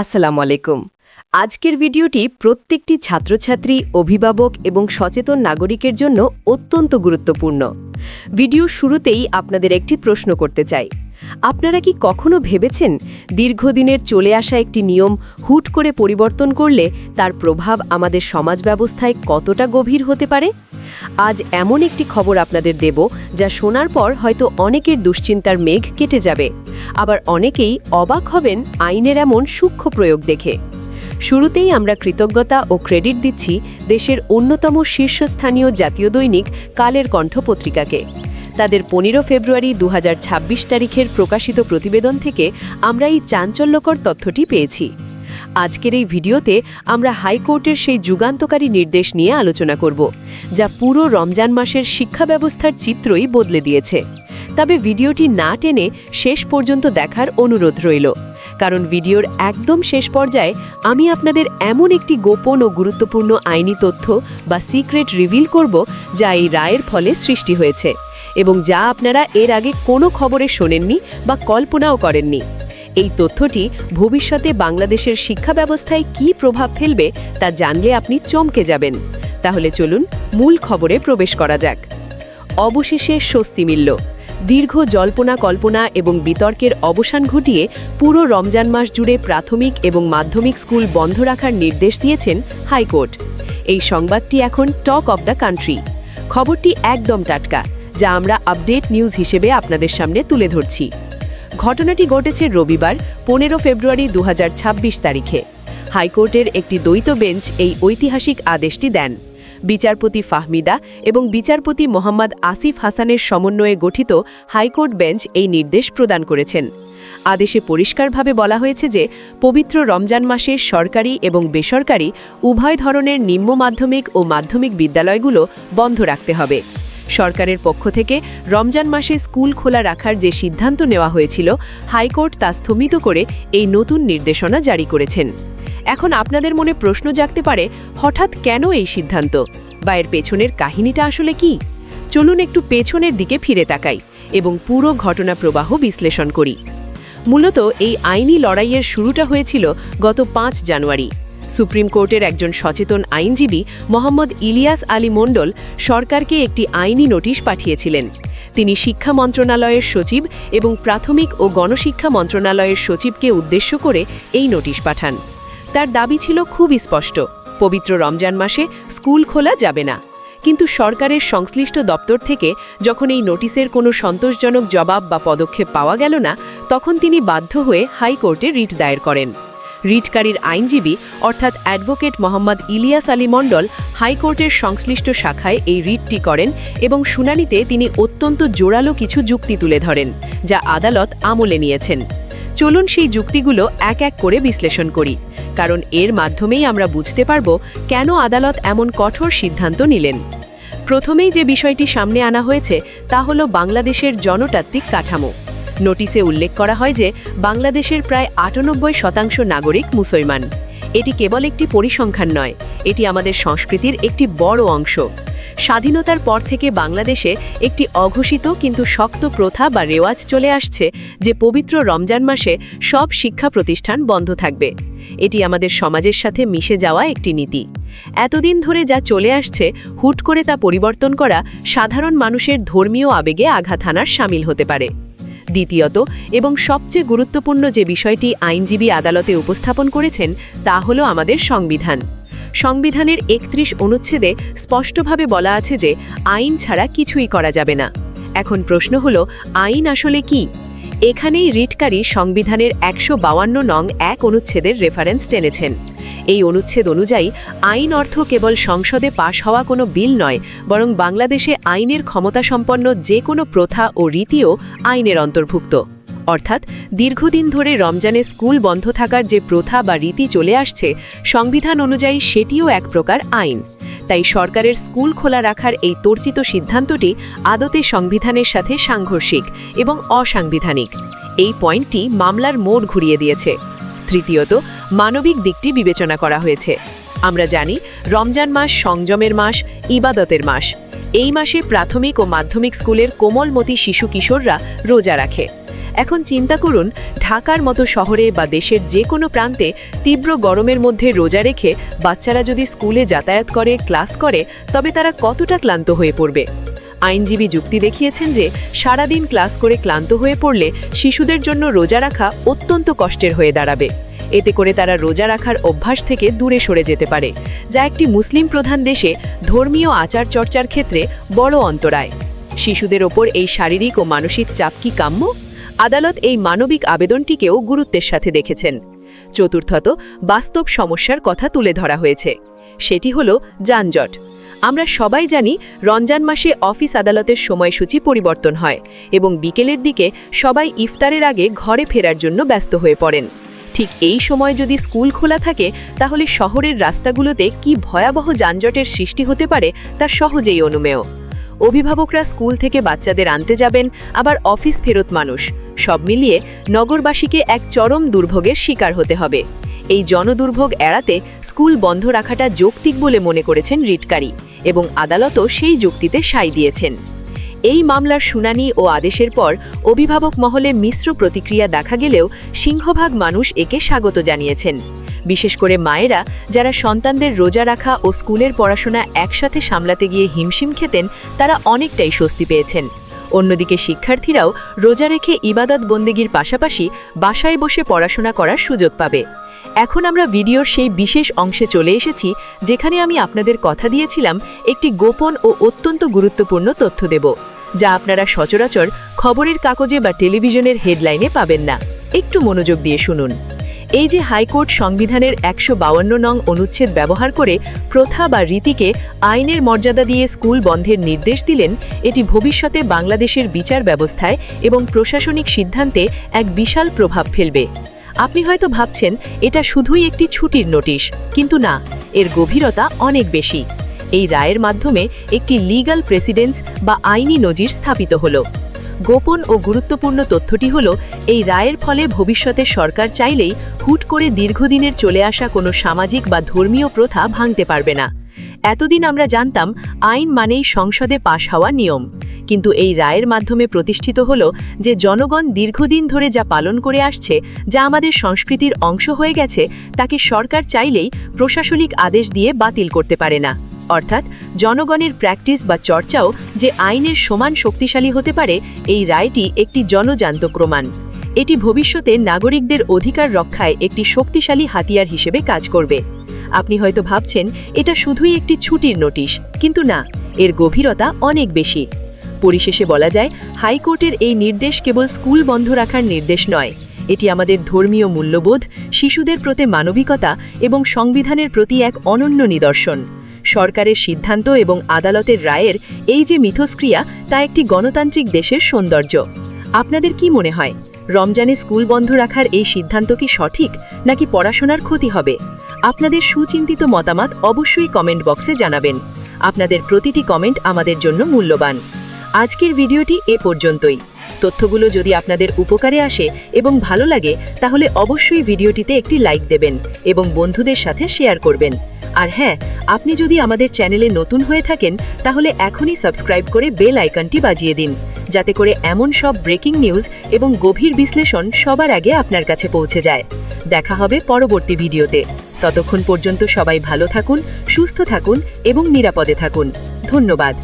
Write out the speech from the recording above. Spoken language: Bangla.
আসসালামু আলাইকুম। আজকের ভিডিওটি প্রত্যেকটি ছাত্রছাত্রী, অভিভাবক এবং সচেতন নাগরিকের জন্য অত্যন্ত গুরুত্বপূর্ণ। ভিডিওর শুরুতেই আপনাদের একটি প্রশ্ন করতে চাই। আপনারা কি কখনো ভেবেছেন দীর্ঘদিনের চলে আসা একটি নিয়ম হুট করে পরিবর্তন করলে তার প্রভাব আমাদের সমাজ ব্যবস্থায় কতটা গভীর হতে পারে? আজ এমন একটি খবর আপনাদের দেব যা শোনার পর হয়তো অনেকের দুশ্চিন্তার মেঘ কেটে যাবে। আবার অনেকেই অবাক হবেন আইনের এমন সূক্ষ্ম প্রয়োগ দেখে। শুরুতেই আমরা কৃতজ্ঞতা ও ক্রেডিট দিচ্ছি দেশের অন্যতম শীর্ষস্থানীয় জাতীয় দৈনিক কালের কণ্ঠ পত্রিকাকে তাদের পনেরো ফেব্রুয়ারি দু হাজার ছাব্বিশ তারিখের প্রকাশিত প্রতিবেদন থেকে আমরা এই চাঞ্চল্যকর তথ্যটি পেয়েছি। আজকের এই ভিডিওতে আমরা হাইকোর্টের সেই যুগান্তকারী নির্দেশ নিয়ে আলোচনা করব, যা পুরো রমজান মাসের শিক্ষা ব্যবস্থার চিত্রই বদলে দিয়েছে। তবে ভিডিওটি না টেনে শেষ পর্যন্ত দেখার অনুরোধ রইল, কারণ ভিডিওর একদম শেষ পর্যায়ে আমি আপনাদের এমন একটি গোপন ও গুরুত্বপূর্ণ আইনি তথ্য বা সিক্রেট রিভিল করব, যা এই রায়ের ফলে সৃষ্টি হয়েছে এবং যা আপনারা এর আগে কোনো খবরে শোনেননি বা কল্পনাও করেননি। এই তথ্যটি ভবিষ্যতে বাংলাদেশের শিক্ষা ব্যবস্থায় কী প্রভাব ফেলবে তা জানলে আপনি চমকে যাবেন। তাহলে চলুন মূল খবরে প্রবেশ করা যাক। অবশেষে স্বস্তি মিলল। দীর্ঘ জল্পনা কল্পনা এবং বিতর্কের অবসান ঘটিয়ে পুরো রমজান মাস জুড়ে প্রাথমিক এবং মাধ্যমিক স্কুল বন্ধ রাখার নির্দেশ দিয়েছেন হাইকোর্ট। এই সংবাদটি এখন টক অব দ্য কান্ট্রি। খবরটি একদম টাটকা, যা আমরা আপডেট নিউজ হিসেবে আপনাদের সামনে তুলে ধরছি। ঘটনাটি ঘটেছে রবিবার, পনেরো ফেব্রুয়ারি দু হাজার ছাব্বিশ তারিখে। হাইকোর্টের একটি দ্বৈত বেঞ্চ এই ঐতিহাসিক আদেশটি দেন। বিচারপতি ফাহমিদা এবং বিচারপতি মোহাম্মদ আসিফ হাসানের সমন্বয়ে গঠিত হাইকোর্ট বেঞ্চ এই নির্দেশ প্রদান করেছেন। আদেশে পরিষ্কারভাবে বলা হয়েছে যে, পবিত্র রমজান মাসে সরকারি এবং বেসরকারি উভয় ধরনের নিম্ন মাধ্যমিক ও মাধ্যমিক বিদ্যালয়গুলো বন্ধ রাখতে হবে। সরকারের পক্ষ থেকে রমজান মাসে স্কুল খোলা রাখার যে সিদ্ধান্ত নেওয়া হয়েছিল, হাইকোর্ট তা স্থমিত করে এই নতুন নির্দেশনা জারি করেছেন। এখন আপনাদের মনে প্রশ্ন জাগতে পারে, হঠাৎ কেন এই সিদ্ধান্ত? বা এর পেছনের কাহিনীটা আসলে কি? চলুন একটু পেছনের দিকে ফিরে তাকাই এবং পুরো ঘটনা প্রবাহ বিশ্লেষণ করি। মূলত এই আইনি লড়াইয়ের শুরুটা হয়েছিল গত পাঁচ জানুয়ারি। সুপ্রিম কোর্টের একজন সচেতন আইনজীবী মোহাম্মদ ইলিয়াস আলী মণ্ডল সরকারকে একটি আইনি নোটিশ পাঠিয়েছিলেন। তিনি শিক্ষা মন্ত্রণালয়ের সচিব এবং প্রাথমিক ও গণশিক্ষা মন্ত্রণালয়ের সচিবকে উদ্দেশ্য করে এই নোটিশ পাঠান। তার দাবি ছিল খুবই স্পষ্ট, পবিত্র রমজান মাসে স্কুল খোলা যাবে না। কিন্তু সরকারের সংশ্লিষ্ট দপ্তর থেকে যখন এই নোটিশের কোনো সন্তোষজনক জবাব বা পদক্ষেপ পাওয়া গেল না, তখন তিনি বাধ্য হয়ে হাইকোর্টে রিট দায়ের করেন। রিটকারীর আইনজীবী, অর্থাৎ অ্যাডভোকেট মোহাম্মদ ইলিয়াস আলী মণ্ডল, হাইকোর্টের সংশ্লিষ্ট শাখায় এই রিটটি করেন এবং শুনানিতে তিনি অত্যন্ত জোরালো কিছু যুক্তি তুলে ধরেন, যা আদালত আমলে নিয়েছেন। চলুন সেই যুক্তিগুলো এক এক করে বিশ্লেষণ করি, কারণ এর মাধ্যমেই আমরা বুঝতে পারব কেন আদালত এমন কঠোর সিদ্ধান্ত নিলেন। প্রথমেই যে বিষয়টি সামনে আনা হয়েছে, তা হল বাংলাদেশের জনতাত্ত্বিক কাঠামো। নোটিশে উল্লেখ করা হয় যে বাংলাদেশের প্রায় আটানব্বই শতাংশ নাগরিক মুসলমান। এটি কেবল একটি পরিসংখ্যান নয়, এটি আমাদের সংস্কৃতির একটি বড় অংশ। স্বাধীনতার পর থেকে বাংলাদেশে একটি অঘোষিত কিন্তু শক্ত প্রথা বা রেওয়াজ চলে আসছে যে পবিত্র রমজান মাসে সব শিক্ষা প্রতিষ্ঠান বন্ধ থাকবে। এটি আমাদের সমাজের সাথে মিশে যাওয়া একটি নীতি। এতদিন ধরে যা চলে আসছে, হুট করে তা পরিবর্তন করা সাধারণ মানুষের ধর্মীয় আবেগে আঘাত হানার সামিল হতে পারে। দ্বিতীয়ত, এবং সবচেয়ে গুরুত্বপূর্ণ যে বিষয়টি আইনজীবী আদালতে উপস্থাপন করেছেন, তা হল আমাদের সংবিধান। সংবিধানের একত্রিশ অনুচ্ছেদে স্পষ্টভাবে বলা আছে যে আইন ছাড়া কিছুই করা যাবে না। এখন প্রশ্ন হল, আইন আসলে কি? এখানেই রিটকারী সংবিধানের একশো নং এক অনুচ্ছেদের রেফারেন্স টেনেছেন। এই অনুচ্ছেদ অনুযায়ী, আইন অর্থ কেবল সংসদে পাশ হওয়া কোনো বিল নয়, বরং বাংলাদেশে আইনের ক্ষমতাসম্পন্ন যে কোনো প্রথা ও রীতিও আইনের অন্তর্ভুক্ত। অর্থাৎ, দীর্ঘদিন ধরে রমজানে স্কুল বন্ধ থাকার যে প্রথা বা রীতি চলে আসছে, সংবিধান অনুযায়ী সেটিও এক প্রকার আইন। তাই সরকারের স্কুল খোলা রাখার এই তর্চিত সিদ্ধান্তটি আদতে সংবিধানের সাথে সাংঘর্ষিক এবং অসাংবিধানিক। এই পয়েন্টটি মামলার মোড় ঘুরিয়ে দিয়েছে। তৃতীয়ত মানবিক দিকটি বিবেচনা করা হয়েছে। আমরা জানি, রমজান মাস সংযমের মাস, ইবাদতের মাস। এই মাসে প্রাথমিক ও মাধ্যমিক স্কুলের কোমলমতি শিশু কিশোররা রোজা রাখে। এখন চিন্তা করুন, ঢাকার মতো শহরে বা দেশের যে কোনো প্রান্তে তীব্র গরমের মধ্যে রোজা রেখে বাচ্চারা যদি স্কুলে যাতায়াত করে, ক্লাস করে, তবে তারা কতটা ক্লান্ত হয়ে পড়বে? আইনজীবী যুক্তি দেখিয়েছেন যে সারাদিন ক্লাস করে ক্লান্ত হয়ে পড়লে শিশুদের জন্য রোজা রাখা অত্যন্ত কষ্টের হয়ে দাঁড়াবে। এতে করে তারা রোজা রাখার অভ্যাস থেকে দূরে সরে যেতে পারে, যা একটি মুসলিম প্রধান দেশে ধর্মীয় আচার চর্চার ক্ষেত্রে বড় অন্তরায়। শিশুদের ওপর এই শারীরিক ও মানসিক চাপ কি কাম্য? আদালত এই মানবিক আবেদনটিকেও গুরুত্বের সাথে দেখেছেন। চতুর্থত, বাস্তব সমস্যার কথা তুলে ধরা হয়েছে। সেটি হল যানজট। আমরা সবাই জানি রমজান মাসে অফিস আদালতের সময়সূচি পরিবর্তন হয় এবং বিকেলের দিকে সবাই ইফতারের আগে ঘরে ফেরার জন্য ব্যস্ত হয়ে পড়েন। ঠিক এই সময় যদি স্কুল খোলা থাকে, তাহলে শহরের রাস্তাগুলোতে কি ভয়াবহ যানজটের সৃষ্টি হতে পারে তা সহজেই অনুমেয়। অভিভাবকরা স্কুল থেকে বাচ্চাদের আনতে যাবেন, আবার অফিস ফেরত মানুষ। সব মিলিয়ে নগরবাসীকে এক চরম দুর্ভোগের শিকার হতে হবে। এই জনদুর্ভোগ এড়াতে স্কুল বন্ধ রাখাটা যৌক্তিক বলে মনে করেছেন রিটকারী। এবং আদালতও সেই যুক্তিতে সাই দিয়েছেন। এই মামলার শুনানি ও আদেশের পর অভিভাবক মহলে মিশ্র প্রতিক্রিয়া দেখা গেলেও সিংহভাগ মানুষ একে স্বাগত জানিয়েছেন। বিশেষ করে মায়েরা, যারা সন্তানদের রোজা রাখা ও স্কুলের পড়াশোনা একসাথে সামলাতে গিয়ে হিমশিম খেতেন, তারা অনেকটাই স্বস্তি পেয়েছেন। অন্যদিকে শিক্ষার্থীরাও রোজা রেখে ইবাদত বন্দেগীর পাশাপাশি বাসায় বসে পড়াশোনা করার সুযোগ পাবে। এখন আমরা ভিডিওর সেই বিশেষ অংশে চলে এসেছি, যেখানে আমি আপনাদের কথা দিয়েছিলাম একটি গোপন ও অত্যন্ত গুরুত্বপূর্ণ তথ্য দেব, যা আপনারা সচরাচর খবরের কাগজে বা টেলিভিশনের হেডলাইনে পাবেন না। একটু মনোযোগ দিয়ে শুনুন। এই যে হাইকোর্ট সংবিধানের একশো বাউন্ন নং অনুচ্ছেদ ব্যবহার করে প্রথা বা রীতিকে আইনের মর্যাদা দিয়ে স্কুল বন্ধের নির্দেশ দিলেন, এটি ভবিষ্যতে বাংলাদেশের বিচার ব্যবস্থায় এবং প্রশাসনিক সিদ্ধান্তে এক বিশাল প্রভাব ফেলবে। আপনি হয়তো ভাবছেন, এটা শুধুই একটি ছুটির নোটিশ, কিন্তু না, এর গভীরতা অনেক বেশি। এই রায়ের মাধ্যমে একটি লিগ্যাল প্রেসিডেন্স বা আইনি নজির স্থাপিত হলো। গোপন ও গুরুত্বপূর্ণ তথ্যটি হল, এই রায়ের ফলে ভবিষ্যতে সরকার চাইলেই হুট করে দীর্ঘদিনের চলে আসা কোনো সামাজিক বা ধর্মীয় প্রথা ভাঙতে পারবে না। এতদিন আমরা জানতাম, আইন মানেই সংসদে পাশ হওয়া নিয়ম। কিন্তু এই রায়ের মাধ্যমে প্রতিষ্ঠিত হল যে জনগণ দীর্ঘদিন ধরে যা পালন করে আসছে, যা আমাদের সংস্কৃতির অংশ হয়ে গেছে, তাকে সরকার চাইলেই প্রশাসনিক আদেশ দিয়ে বাতিল করতে পারে না। অর্থাৎ জনগণের প্র্যাকটিস বা চর্চাও যে আইনের সমান শক্তিশালী হতে পারে, এই রায়টি একটি জনজান্ত প্রমাণ। এটি ভবিষ্যতে নাগরিকদের অধিকার রক্ষায় একটি শক্তিশালী হাতিয়ার হিসেবে কাজ করবে। আপনি হয়তো ভাবছেন, এটা শুধুই একটি ছুটির নোটিশ, কিন্তু না, এর গভীরতা অনেক বেশি। পরিশেষে বলা যায়, হাইকোর্টের এই নির্দেশ কেবল স্কুল বন্ধ রাখার নির্দেশ নয়। এটি আমাদের ধর্মীয় মূল্যবোধ, শিশুদের প্রতি মানবিকতা এবং সংবিধানের প্রতি এক অনন্য নিদর্শন। সরকারের সিদ্ধান্ত এবং আদালতের রায়ের এই যে মিথস্ক্রিয়া, তা একটি গণতান্ত্রিক দেশের সৌন্দর্য। আপনাদের কি মনে হয়? রমজানে স্কুল বন্ধ রাখার এই সিদ্ধান্ত কি সঠিক, নাকি পড়াশোনার ক্ষতি হবে? আপনাদের সুচিন্তিত মতামত অবশ্যই কমেন্ট বক্সে জানাবেন। আপনাদের প্রতিটি কমেন্ট আমাদের জন্য মূল্যবান। আজকের ভিডিওটি এ পর্যন্তই। তথ্যগুলো যদি আপনাদের উপকারে আসে এবং ভালো লাগে, তাহলে অবশ্যই ভিডিওটিতে একটি লাইক দেবেন এবং বন্ধুদের সাথে শেয়ার করবেন। আর হ্যাঁ আপনি যদি আমাদের চ্যানেলে নতুন হয়ে থাকেন, তাহলে এখনই সাবস্ক্রাইব করে বেল আইকনটি বাজিয়ে দিন, যাতে করে এমন সব ব্রেকিং নিউজ এবং গভীর বিশ্লেষণ সবার আগে আপনার কাছে পৌঁছে যায়। দেখা হবে পরবর্তী ভিডিওতে। ততক্ষণ পর্যন্ত সবাই ভালো থাকুন, সুস্থ থাকুন এবং নিরাপদে থাকুন। ধন্যবাদ।